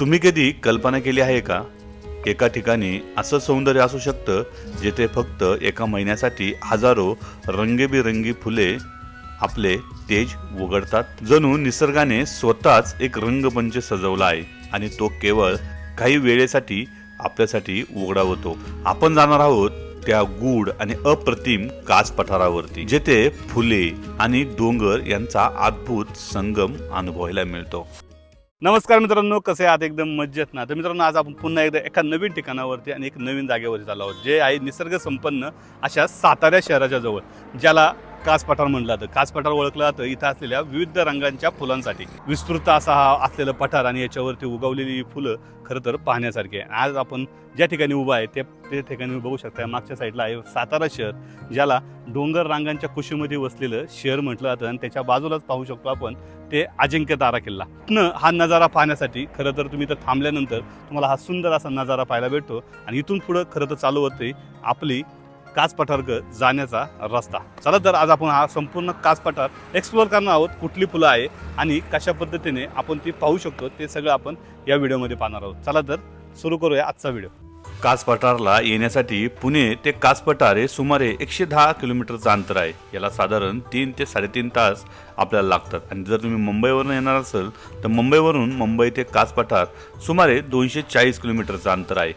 तुम्ही कधी कल्पना केली आहे का? एका ठिकाणी असं सौंदर्य असू शकतं जेथे फक्त एका महिन्यासाठी हजारो रंगेबिरंगी फुले आपले तेज उघडतात. जणू निसर्गाने स्वतःच एक रंगपंच सजवला आहे आणि तो केवळ काही वेळेसाठी आपल्यासाठी उघडा होतो आपण जाणार आहोत त्या गूढ आणि अप्रतिम कास पठारावरती जेथे फुले आणि डोंगर यांचा अद्भुत संगम अनुभवायला मिळतो. नमस्कार मित्रांनो कसे आहात? एकदम मज्जेत ना. तर मित्रांनो आज आपण पुन्हा एकदा एका नवीन ठिकाणावरती आणि एक नवीन जागेवरती आलो आहोत. जे आहे निसर्ग संपन्न अशा सातारा शहराच्या जवळ ज्याला कास पठार म्हटलं जातं. कास पठार ओळखलं जातं. इथं असलेल्या विविध रंगांच्या फुलांसाठी. विस्तृत असा हा असलेलं पठार आणि याच्यावरती उगवलेली फुलं खरं तर पाहण्यासारखी आहे. आज आपण ज्या ठिकाणी उभा आहे ते त्या ठिकाणी बघू शकता. मागच्या साईडला आहे सातारा शहर ज्याला डोंगर रांगांच्या कुशीमध्ये वसलेलं शहर म्हटलं जातं. आणि त्याच्या बाजूलाच पाहू शकतो आपण ते अजिंक्य तारा किल्ला. न हा नजारा पाहण्यासाठी खरं तर तुम्ही तर थांबल्यानंतर तुम्हाला हा सुंदर असा नजारा पाहायला भेटतो. आणि इथून पुढं खरं तर चालू होते आपली कास पठारक जाण्याचा रस्ता. चला तर आज आपण हा संपूर्ण कास पठार एक्सप्लोअर करणार आहोत कुठली फुलं आहे आणि कशा पद्धतीने आपण ती पाहू शकतो ते सगळं आपण या व्हिडिओमध्ये पाहणार आहोत. चला तर सुरू करूया आजचा व्हिडिओ. कास पठारला येण्यासाठी पुणे ते कास पठार हे सुमारे एकशे दहा किलोमीटरचं अंतर आहे. याला साधारण तीन ते साडेतीन तास आपल्याला लागतात. आणि जर तुम्ही मुंबईवरून येणार असाल तर मुंबईवरून मुंबई ते कास पठार सुमारे दोनशे चाळीस किलोमीटरचं अंतर आहे.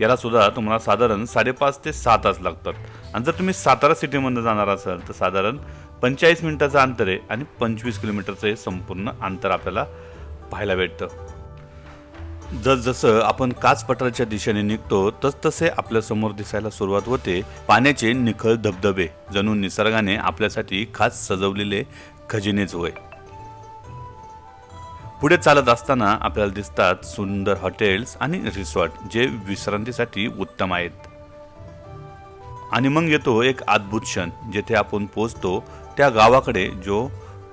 याला सुद्धा तुम्हाला साधारण साडेपाच ते सहा तास लागतात. आणि जर तुम्ही सातारा सिटीमधनं जाणार असाल तर साधारण पंचेचाळीस मिनिटाचं अंतर आहे आणि पंचवीस किलोमीटरचं हे संपूर्ण अंतर आपल्याला पाहायला भेटतं. जसजसं आपण काचपठाराच्या दिशेने निघतो तसतसे तसे आपल्यासमोर दिसायला सुरुवात होते पाण्याचे निखळ धबधबे जणू निसर्गाने आपल्यासाठी खास सजवलेले खजिनेच होय. पुढे चालत असताना आपल्याला दिसतात सुंदर हॉटेल्स आणि रिसॉर्ट जे विश्रांतीसाठी उत्तम आहेत. आणि मग येतो एक अद्भुत क्षण जेथे आपण पोचतो त्या गावाकडे जो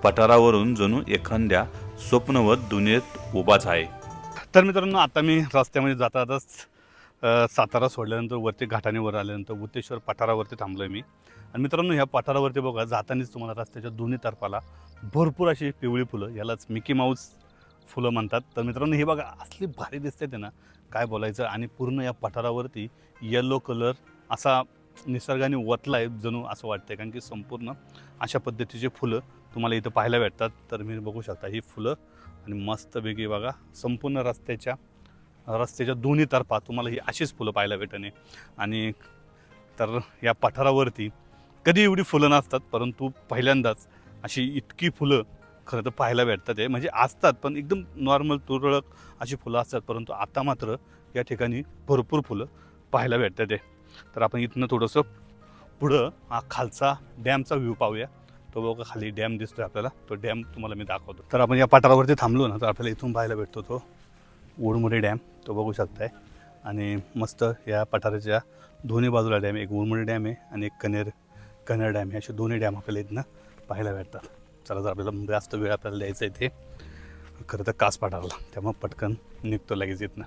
पठारावरून जणू एखाद्या स्वप्नवत दुनियेत उभाच आहे. तर मित्रांनो आता मी रस्त्यामध्ये जातातच जाताच सातारा सोडल्यानंतर वरती घाटाने वर आल्यानंतर उतेश्वर पठारावरती थांबलो आहे मी. आणि मित्रांनो ह्या पठारावरती बघा जातानाच तुम्हाला रस्त्याच्या दोन्ही तर्फाला भरपूर अशी पिवळी फुलं यालाच मिकी माऊस फुलं म्हणतात. तर मित्रांनो हे बघा असली भारी दिसते ते ना काय बोलायचं? आणि पूर्ण या पठारावरती येलो कलर असा निसर्गाने वतला आहे जणू असं वाटतं कारण की संपूर्ण अशा पद्धतीचे फुलं तुम्हाला इथं पाहायला भेटतात. तर मी बघू शकता ही फुलं आणि मस्तपैकी बघा संपूर्ण रस्त्याच्या रस्त्याच्या दोन्ही तर्फा तुम्हाला ही अशीच फुलं पाहायला भेटणे आणि तर या पठारावरती कधी एवढी फुलं नसतात परंतु पहिल्यांदाच अशी इतकी फुलं खरं तर पाहायला भेटतात आहे म्हणजे असतात पण एकदम नॉर्मल तुरळक अशी फुलं असतात. परंतु आता मात्र या ठिकाणी भरपूर फुलं पाहायला भेटतात आहे तर आपण इथनं थोडंसं पुढं हा खालचा डॅमचा व्ह्यू पाहूया. तो बघा खाली डॅम दिसतोय आपल्याला. तो डॅम तुम्हाला मी दाखवतो. तर आपण या पठारावरती थांबलो ना तर आपल्याला इथून पाहायला भेटतो तो उडमुडे डॅम. तो बघू शकताय. आणि मस्त या पठाराच्या दोन्ही बाजूला डॅम एक उडमुडे डॅम आहे आणि एक कनेर कनेर डॅम आहे. असे दोन्ही डॅम आपल्याला इथनं पाहायला भेटतात. चला जर आपल्याला जास्त वेळ आपल्याला द्यायचा आहे ते खरं तर कास पाठारला त्यामुळं पटकन निघतो लगेच इथनं.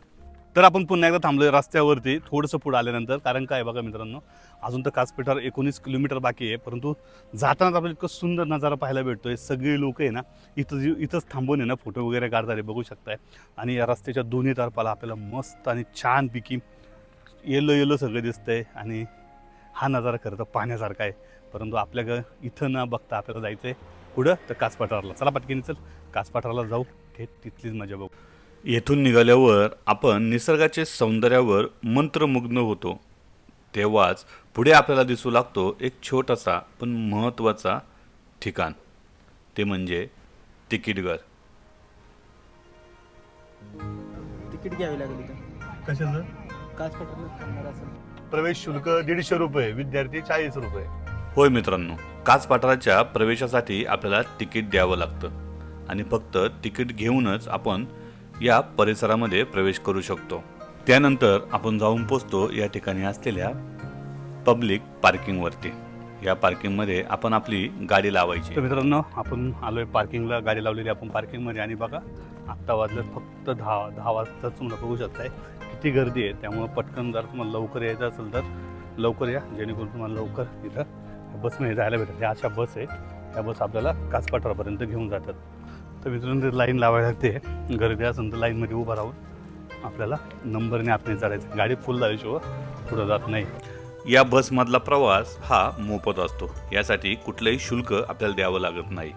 तर आपण पुन्हा एकदा थांबलो रस्त्यावरती थोडंसं पुढं आल्यानंतर कारण काय बघा मित्रांनो अजून तर कासपेठावर एकोणीस किलोमीटर बाकी आहे परंतु जातानाच आपल्याला इतकं सुंदर नजारा पाहायला भेटतोय. सगळी लोक आहे ना इथं इथंच थांबून आहे ना फोटो वगैरे काढतात बघू शकताय. आणि या रस्त्याच्या दोन्ही तर्फाला आपल्याला मस्त आणि छानपैकी येलो येलो सगळं दिसतंय. आणि हा नजारा खरं तर पाहण्यासारखा आहे. परंतु आपल्या इथं न बघता आपल्याला जायचं आहे कुठं तर कास पठारला चला पटकीने चल. कास पठारला जाऊ. थेट तिथलीच मजा बघू. येथून निघाल्यावर आपण निसर्गाचे सौंदर्यावर मंत्रमुग्ध होतो. तेव्हाच पुढे आपल्याला दिसू लागतो एक छोटासा पण महत्त्वाचा ठिकाण. ते म्हणजे तिकीटघर. तिकीट घ्यावी लागेल कशाचं? प्रवेश शुल्क दीडशे रुपये विद्यार्थी चाळीस रुपये. होय मित्रांनो काच पठाराच्या प्रवेशासाठी आपल्याला तिकीट द्यावं लागतं. आणि फक्त तिकीट घेऊनच आपण या परिसरामध्ये प्रवेश करू शकतो. त्यानंतर आपण जाऊन पोचतो या ठिकाणी असलेल्या पब्लिक पार्किंगवरती. या पार्किंगमध्ये आपण आपली गाडी लावायची. तर मित्रांनो आपण आलोय पार्किंगला. गाडी लावलेली आपण पार्किंगमध्ये. आणि बघा आत्ता वाजलं फक्त दहा दहा वाजताच तुम्हाला बघू शकताय किती गर्दी आहे. त्यामुळं पटकन जर तुम्हाला लवकर यायचं असेल तर लवकर या जेणेकरून तुम्हाला लवकर इथं बसमध्ये जायला भेटतात ह्या अशा बस आहे त्या बस आपल्याला कासपाठारापर्यंत घेऊन जातात. तर मित्रांनो ते लाईन लावायला लागते गर्दी असेल तर लाईनमध्ये उभं राहून आपल्याला नंबरने आतमध्ये चढायचं गाडी फुल झाल्याशिवाय पुढं जात नाही. या बसमधला प्रवास हा मोफत असतो. यासाठी कुठलंही शुल्क आपल्याला द्यावं लागत नाही.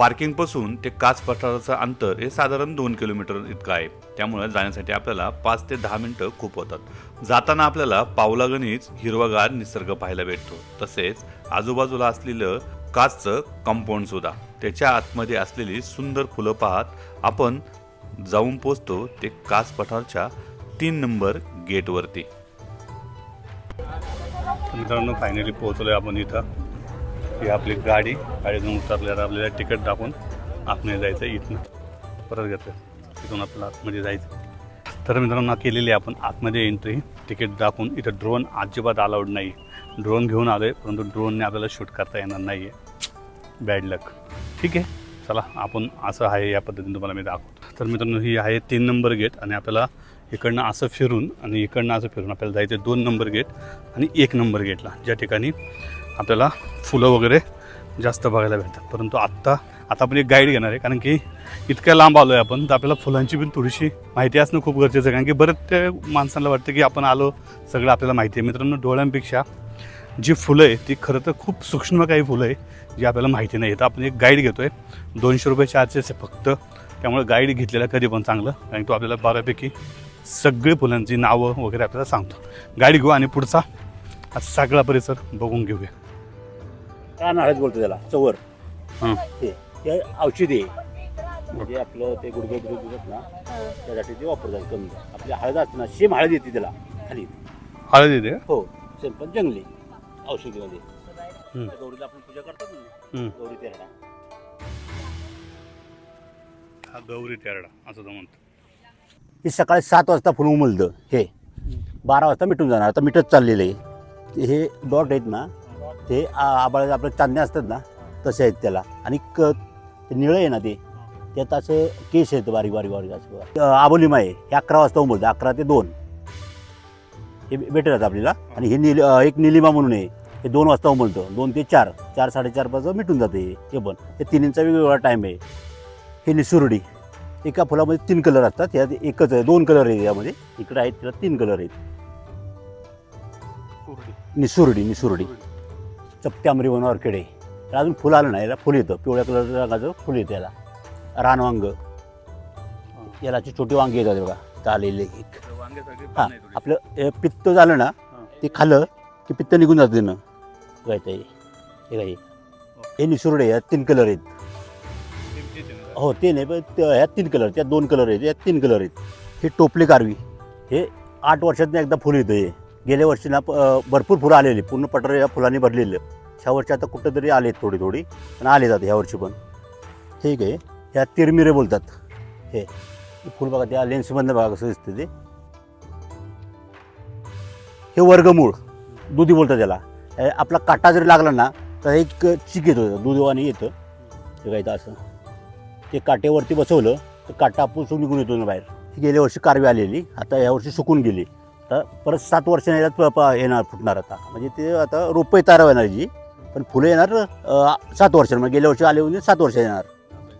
पार्किंगपासून ते काच पठाराचं अंतर हे साधारण दोन किलोमीटर इतकं आहे. त्यामुळे जाण्यासाठी आपल्याला पाच ते दहा मिनटं खूप होतात. जाताना आपल्याला पावलागणीच हिरवागार निसर्ग पाहायला भेटतो. तसेच आजूबाजूला असलेलं काचचं कंपाऊंड सुद्धा. त्याच्या आतमध्ये असलेली सुंदर फुलं पाहत आपण जाऊन पोचतो ते काच पठारच्या तीन नंबर गेटवरती. मित्रांनो फायनली पोहोचलो आहे आपण इथं. ही आपली गाडी गाडीतून उतरल्यावर आपल्याला तिकीट दाखवून आतमध्ये जायचं आहे परत घेतलं. तिथून आपल्याला आतमध्ये जायचं तर मित्रांनो केलेली आहे आपण आतमध्ये एंट्री तिकीट दाखवून इथं ड्रोन अजिबात अलाउड नाही. ड्रोन घेऊन आलो आहे परंतु ड्रोनने आपल्याला शूट करता येणार नाही आहे बॅड लक ठीक आहे. चला आपण असं आहे या पद्धतीने तुम्हाला मी दाखवतो. तर मित्रांनो ही आहे तीन नंबर गेट आणि आपल्याला इकडनं असं फिरून आणि इकडनं असं फिरून आपल्याला जायचं आहे दोन नंबर गेट आणि एक नंबर गेटला ज्या ठिकाणी आपल्याला फुलं वगैरे जास्त बघायला भेटतात. परंतु आत्ता आता आपण एक गाईड घेणार आहे. कारण की इतक्या लांब आलो आहे आपण तर आपल्याला फुलांची पण थोडीशी माहिती असणं खूप गरजेचं आहे. कारण की बरेच ते माणसांना वाटतं की आपण आलो सगळं आपल्याला माहिती आहे. मित्रांनो डोळ्यांपेक्षा जी फुलं आहे ती खरं तर खूप सूक्ष्म काही फुलं आहे जी आपल्याला माहिती नाही तर आपण एक गाईड घेतो आहे दोनशे रुपये चार्जेस आहे फक्त. त्यामुळे गाईड घेतलेला कधी पण चांगलं कारण तो आपल्याला बऱ्यापैकी सगळी फुलांची नावं वगैरे आपल्याला सांगतो. गाडी घेऊ आणि पुढचा हा सगळा परिसर बघून घेऊया. कान हळद बोलतो त्याला? चवर. हां. ते ते औषधी आहे. म्हणजे आपलं ते गुडघे गुडघे ना त्यासाठी ते वापरतात कमी. आपली हळद असते ना सेम हळद येते त्याला खाली. हळद येते? हो सेम पण जंगली औषधीमध्ये. त्या गौरीला आपण पूजा करतात ना. गौरी तेरडा. हा गौरी तेरडा असं तो म्हणतो. हे सकाळी सात वाजता फुल उमलतं हे. बारा वाजता मिटून जाणार आता मिटत चाललेलं आहे. हे डॉट आहेत ना ते आबाळ आपले चांदणे असतात ना तसे आहेत त्याला. आणि क ते निळं आहे ना ते त्यात असं केस आहेत बारीक बारीक बारीक असं. आबोलीमा आहे हे अकरा वाजता उमलतं अकरा ते दोन. हे बेटर आहेत आपल्याला. आणि हे निल एक निलिमा म्हणून आहे हे दोन वाजता उमलतं. दोन ते चार चार साडेचार पाच मिटून जाते हे पण. हे तिन्हींचा वेगवेगळा टाईम आहे. हे निसुर्डी एका फुलामध्ये तीन कलर असतात यात एकच आहे दोन कलर आहेत यामध्ये. इकडे आहेत त्याला तीन कलर आहेत. निसुर्डी निसुर्डी चपट्यामरी म्हणून ऑर्किड आहे. त्याला अजून फुलं आलं नाही याला फुल येतं. पिवळ्या कलरचं रंगाचं फुल येतं याला. रानवांग. याला अशी छोटी वांगी येतात बघा. चालेले एक. हां आपलं हे पित्त झालं ना ते खाल्लं की पित्त निघून जातं त्यानं गायचं हे हे. काय हे निसुरडे यात तीन कलर आहेत. हो ते नाही पण त्या- ह्यात तीन कलर त्यात दोन कलर आहेत यात तीन कलर आहेत. हे टोपले कारवी. हे आठ वर्षात एकदा फुल येतं हे. गेल्या वर्षी ना भरपूर फुलं आलेली. पूर्ण पटर या फुलांनी भरलेलं. ह्या वर्षी आता कुठं तरी आलेत थोडी थोडी पण आले जाते ह्या वर्षी पण. ठीक आहे. ह्या तिरमिरे बोलतात. हे फुल बघा त्या लेन्समधनं बघा कसं दिसतं ते. हे वर्गमूळ दुधी बोलतात त्याला. हे आपला काटा जरी लागला ना तर एक चिक येतो दुधवाने येतं. हे काय तर असं. ते काटेवरती बसवलं तर काटा पुसून निघून येतो ना बाहेर. गेल्या वर्षी कारवी आलेली आता या वर्षी सुकून गेली. तर परत सात वर्षाने याच्यात प- येणार फुटणार आता. म्हणजे ते आता रोपं तारा येणार जी पण फुलं येणार सात वर्षांना म्हणजे गेल्या वर्षी आले म्हणजे सात वर्ष येणार.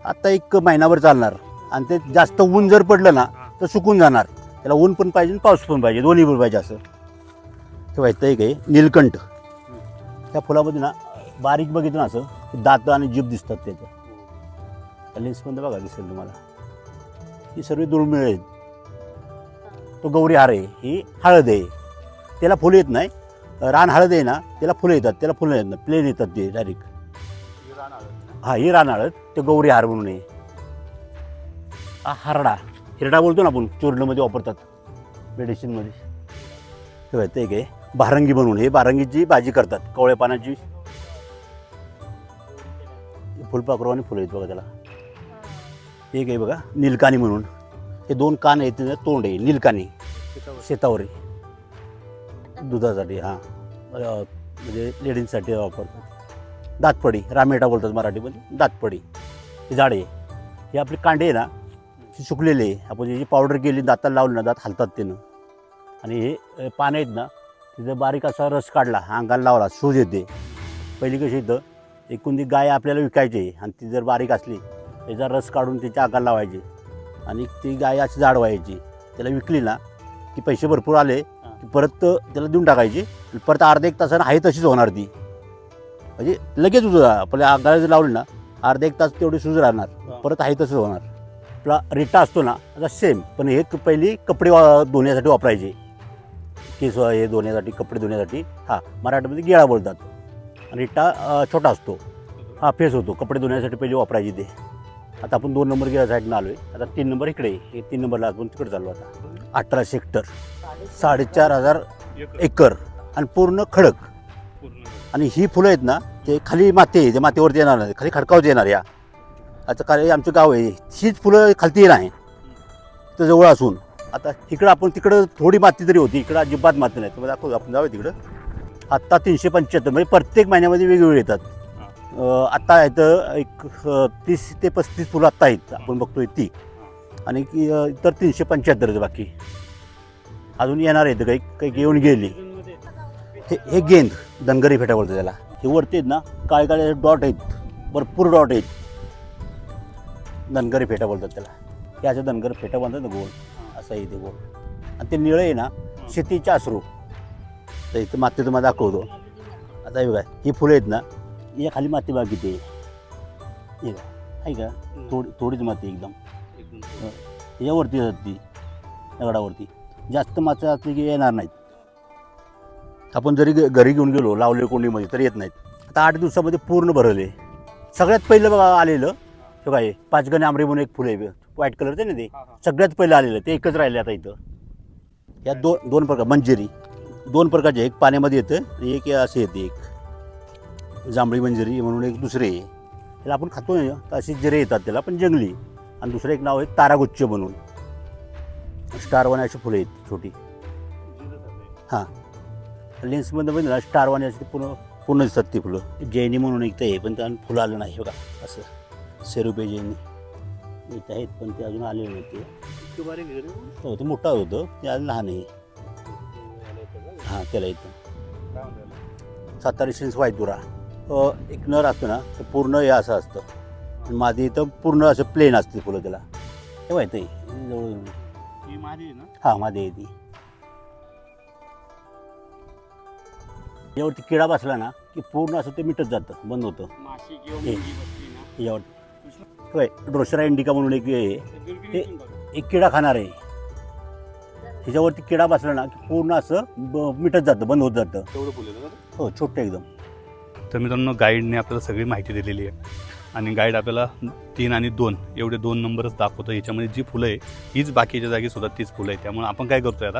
आता एक महिनाभर चालणार. आणि ते जास्त ऊन जर पडलं ना तर सुकून जाणार. त्याला ऊन पण पाहिजे पाऊस पण पाहिजे दोन्ही पण पाहिजे असं. ते व्हायचं एक आहे नीलकंठ. त्या फुलामध्ये ना बारीक बघितलं ना असं की दात आणि जीभ दिसतात त्याचं. लेन्समध्ये बघा दिसेल तुम्हाला. ही सर्व दुर्मिळ आहेत. तो गौरी हार आहे ही हळद. आहे त्याला फुलं येत नाही. रान हळद आहे ना त्याला फुलं येतात त्याला फुलं येत नाही. प्लेन येतात ते डायरेक्ट हा ही रान हळद ते गौरी हार म्हणून आहे. हा हरडा. हिरडा बोलतो ना आपण चूर्णमध्ये वापरतात. मेडिसिनमध्ये हे एक आहे. काय म्हणून. बनवून हे बारंगीची भाजी करतात कवळ्या पानाची. फुलपाखरू आणि फुलं आहेत बघा त्याला. एक आहे बघा नीलकानी म्हणून. हे दोन कान आहेत त्याचं तोंड आहे नीलकानी. शेतावर. आहे. दुधासाठी हां. म्हणजे लेडीजसाठी वापरतात. दातपडी रामेटा बोलतात मराठीमध्ये. दातपडी. ही झाडे आहे. ही आपली कांडे आहे ना ती सुकलेली आहे. आपण जी पावडर केली दाताला लावली ना दात हलतात त्यानं आणि हे पानं आहेत ना तिथं बारीक असा रस काढला अंगाला लावला सूज येते. पहिली कशी इथं एकूण ती गाय आपल्याला विकायची आणि ती जर बारीक असली त्याचा रस काढून त्याच्या अंगाला लावायची. आणि ती गाय अशी जाड व्हायची. त्याला विकली ना की पैसे भरपूर आले की परत त्याला देऊन टाकायची. परत अर्धा एक तासानं आहे तशीच होणार ती. म्हणजे लगेच उज आपल्या अंगाला जर लावली ना अर्धा एक तास तेवढी सूज राहणार. परत आहे तसंच होणार. आपला रिटा असतो ना आता सेम पण हे क- पहिली कपडे वा- धुण्यासाठी वापरायचे. केस हे धुण्यासाठी कपडे धुण्यासाठी. हा मराठीमध्ये गिळा बोलतात. आणि रिटा अ, छोटा असतो. हा फेस होतो. कपडे धुण्यासाठी पहिले वापरायचे ते. आता आपण दोन नंबर गेल्या साईडनं आलो आहे आता तीन नंबर इकडे आहे. हे तीन नंबरला आपण तिकडे चाललो आता. अठरा सेक्टर साडेचार हजार एकर आणि पूर्ण खडक. आणि ही फुलं आहेत ना ते खाली माती आहे ते मातीवरती येणार नाही. खाली खडकावरती येणार या. आता काय आमचं गाव आहे. हीच फुलं खालती नाही तर जवळ असून. आता इकडं आपण तिकडं थोडी माती तरी होती. इकडं अजिबात माती नाही. तुम्हाला दाखवू आपण जाऊया तिकडं. आत्ता तीनशे पंच्याहत्तर. म्हणजे प्रत्येक महिन्यामध्ये वेगवेगळे येतात. आत्ता आहेत एक तीस ते पस्तीस फुलं आत्ता आहेत. आपण बघतोय ती. आणि की, इतर तीनशे पंच्याहत्तर आहेत बाकी. अजून येणार आहेत काही काही येऊन गेली. हे हे गेंद धनगरी फेटा बोलतो त्याला. हे वरती आहेत ना काळे काळे डॉट आहेत. भरपूर डॉट आहेत. धनगरी फेटा बोलतात त्याला. हे असे धनगर फेटा बांधतात ना गोल. असं आहे ते गोल. आणि ते निळं आहे ना शेतीच्या अश्रू. तर इथं माती तुम्हाला दाखवतो. आता हे बघा ही फुलं आहेत ना या खाली माती बाकी ते. हे आहे का? थोडी थोडीच माती एकदम. याच्यावरती जातात ती दगडावरती. जास्त माती असली की येणार नाहीत. आपण जरी घरी घेऊन गेलो लावले कोंडीमध्ये तर येत नाहीत. आता आठ दिवसामध्ये पूर्ण भरले. सगळ्यात पहिलं बघा आलेलं हे काय पाचगणी आमरे म्हणून एक फुलं आहे व्हाईट कलरचं ना ते? सगळ्यात पहिलं आलेलं ते एकच राहिले आता इथं. या दोन दोन प्रकार मंजिरी. दोन प्रकारचे एक पाण्यामध्ये येतं आणि एक असे येते एक. जांभळी मंजिरी म्हणून एक दुसरे आहे त्याला आपण खातो ना तर अशी जिरे येतात त्याला पण जंगली. आणि दुसरं एक नाव आहे तारागुच्छ म्हणून. स्टारवाने अशी फुलं आहेत छोटी. हां. लेन्समध्ये पण स्टारवाने अशी पूर्ण पूर्ण दिसतात ती फुलं. जैनी म्हणून एक ते आहे पण त्याला फुलं आलं नाही बघा असं. सेरुपे जैनी. इथं आहेत पण ते अजून आलेले नाही ते. हो ते मोठं होतं ते अजून लहान आहे. हां त्याला येतं. सातारा शिल्स वायदुरा. अ, एक नर असतो ना ते पूर्ण हे असं असतं. मादी इथं पूर्ण असं प्लेन असते फुलं त्याला. हे माहिती आहे? जवळ हां मादी आहे ती. यावरती किडा बसला ना की पूर्ण असं ते मिटत जातं बंद होतं. हे. यावरती होय ड्रोशरा इंडिका म्हणून एक आहे. ते एक किडा खाणार आहे. ह्याच्यावरती किडा बसला ना की पूर्ण असं मिटत जातं बंद होत जातं. हो छोटं एकदम. तर मित्रांनो गाईडने आपल्याला सगळी माहिती दिलेली आहे. आणि गाईड आपल्याला तीन आणि दोन एवढे दोन नंबरच दाखवतो. याच्यामध्ये जी फुलं आहे हीच बाकीच्या जागी सुद्धा तीच फुलं आहे. त्यामुळे आपण काय करतो आहे आता?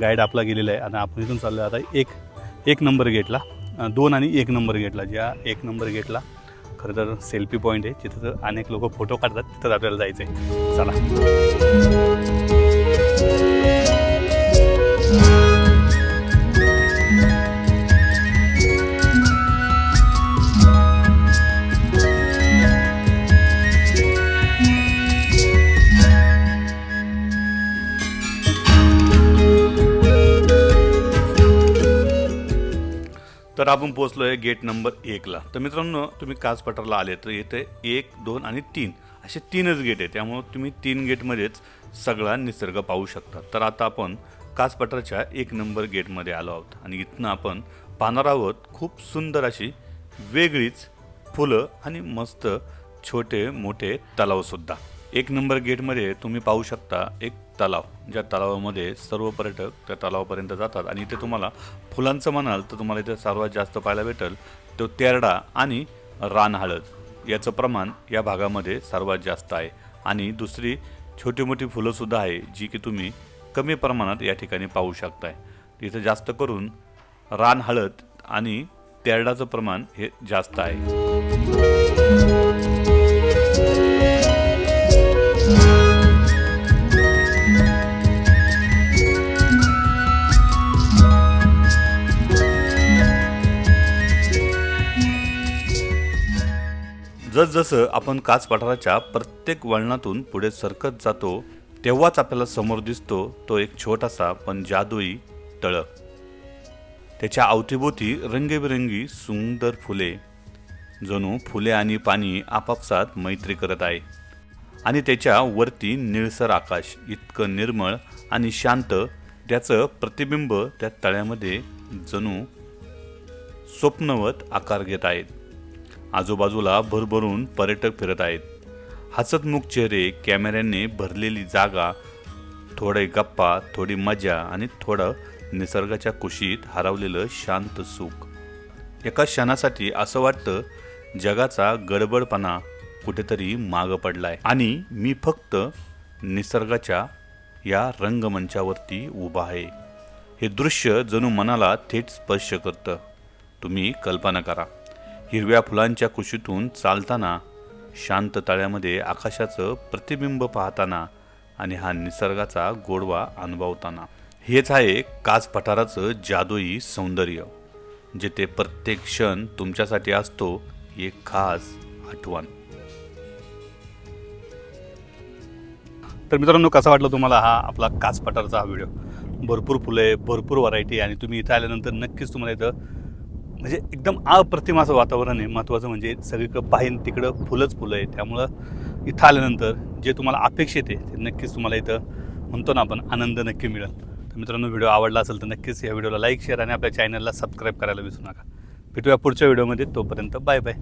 गाईड आपला गेलेला आहे. आणि आपण इथून चाललो आता एक एक नंबर गेटला दोन आणि एक नंबर गेटला ज्या एक नंबर गेटला खरं तर सेल्फी पॉईंट आहे. तिथं तर अनेक लोक फोटो काढतात. तिथंच आपल्याला जायचं आहे चला. आपण पोचलो आहे गेट नंबर एकला तर मित्रांनो तुम्ही काच आले तर इथे एक दोन आणि तीन. असे तीनच गेट आहे त्यामुळं तुम्ही तीन गेटमध्येच सगळा निसर्ग पाहू शकता. तर आता आपण काचपठारच्या एक नंबर गेटमध्ये आलो आहोत आणि इथनं आपण पाहणार आहोत खूप सुंदर अशी वेगळीच फुलं आणि मस्त छोटे मोठे तलावसुद्धा एक नंबर गेटमध्ये तुम्ही पाहू शकता एक तलाव ज्या तलावामध्ये सर्व पर्यटक त्या तलावापर्यंत जातात आणि इथे तुम्हाला फुलांचं म्हणाल तर तुम्हाला इथे सर्वात जास्त पाहायला भेटेल तो तेरडा आणि रानहळद. याचं प्रमाण या भागामध्ये सर्वात जास्त आहे. आणि दुसरी छोटी मोठी फुलंसुद्धा आहे जी की तुम्ही कमी प्रमाणात या ठिकाणी पाहू शकताय. इथं जास्त करून रानहळद आणि तेरडाचं प्रमाण हे जास्त आहे. जसजसं आपण काच पठाराच्या प्रत्येक वळणातून पुढे सरकत जातो तेव्हाच आपल्याला समोर दिसतो तो एक छोटासा पण जादुई तळ. त्याच्या अवतीभोवती रंगीबेरंगी सुंदर फुले. जणू फुले आणि पाणी आपापसात मैत्री करत आहे. आणि त्याच्या वरती निळसर आकाश इतकं निर्मळ आणि शांत त्याचं प्रतिबिंब त्या तळ्यामध्ये जणू स्वप्नवत आकार घेत आहेत. आजूबाजूला भरभरून पर्यटक फिरत आहेत. हसतमुख चेहरे कॅमेऱ्यांनी भरलेली जागा थोडे गप्पा थोडी मजा आणि थोडं निसर्गाच्या कुशीत हरवलेलं शांत सुख. एका क्षणासाठी असं वाटतं जगाचा गडबडपणा कुठेतरी मागं पडलाय. आणि मी फक्त निसर्गाच्या या रंगमंचावरती उभा आहे. हे दृश्य जणू मनाला थेट स्पर्श करतं. तुम्ही कल्पना करा. हिरव्या फुलांच्या कुशीतून चालताना शांत तळ्यामध्ये आकाशाचं प्रतिबिंब पाहताना आणि हा निसर्गाचा गोडवा अनुभवताना. हेच आहे काच पठाराचं जादुई सौंदर्य जिथे प्रत्येक क्षण तुमच्यासाठी असतो एक खास आठवण. तर मित्रांनो कसा वाटला तुम्हाला हा आपला काच पठारचा हा व्हिडिओ? भरपूर फुलं आहे भरपूर व्हरायटी आणि तुम्ही इथं आल्यानंतर नक्कीच तुम्हाला इथं म्हणजे एकदम अप्रतिम असं वातावरण आहे. महत्त्वाचं म्हणजे सगळीकडं पाहिन तिकडं फुलंच फुलं आहे त्यामुळं इथं आल्यानंतर जे तुम्हाला अपेक्षित आहे ते नक्कीच तुम्हाला इथं म्हणतो ना आपण आनंद नक्की मिळेल. तर मित्रांनो व्हिडिओ आवडला असेल तर नक्कीच या व्हिडिओला लाईक शेअर आणि आपल्या चॅनलला सबस्क्राईब करायला विसरू नका. भेटूया पुढच्या व्हिडिओमध्ये. तोपर्यंत बाय बाय.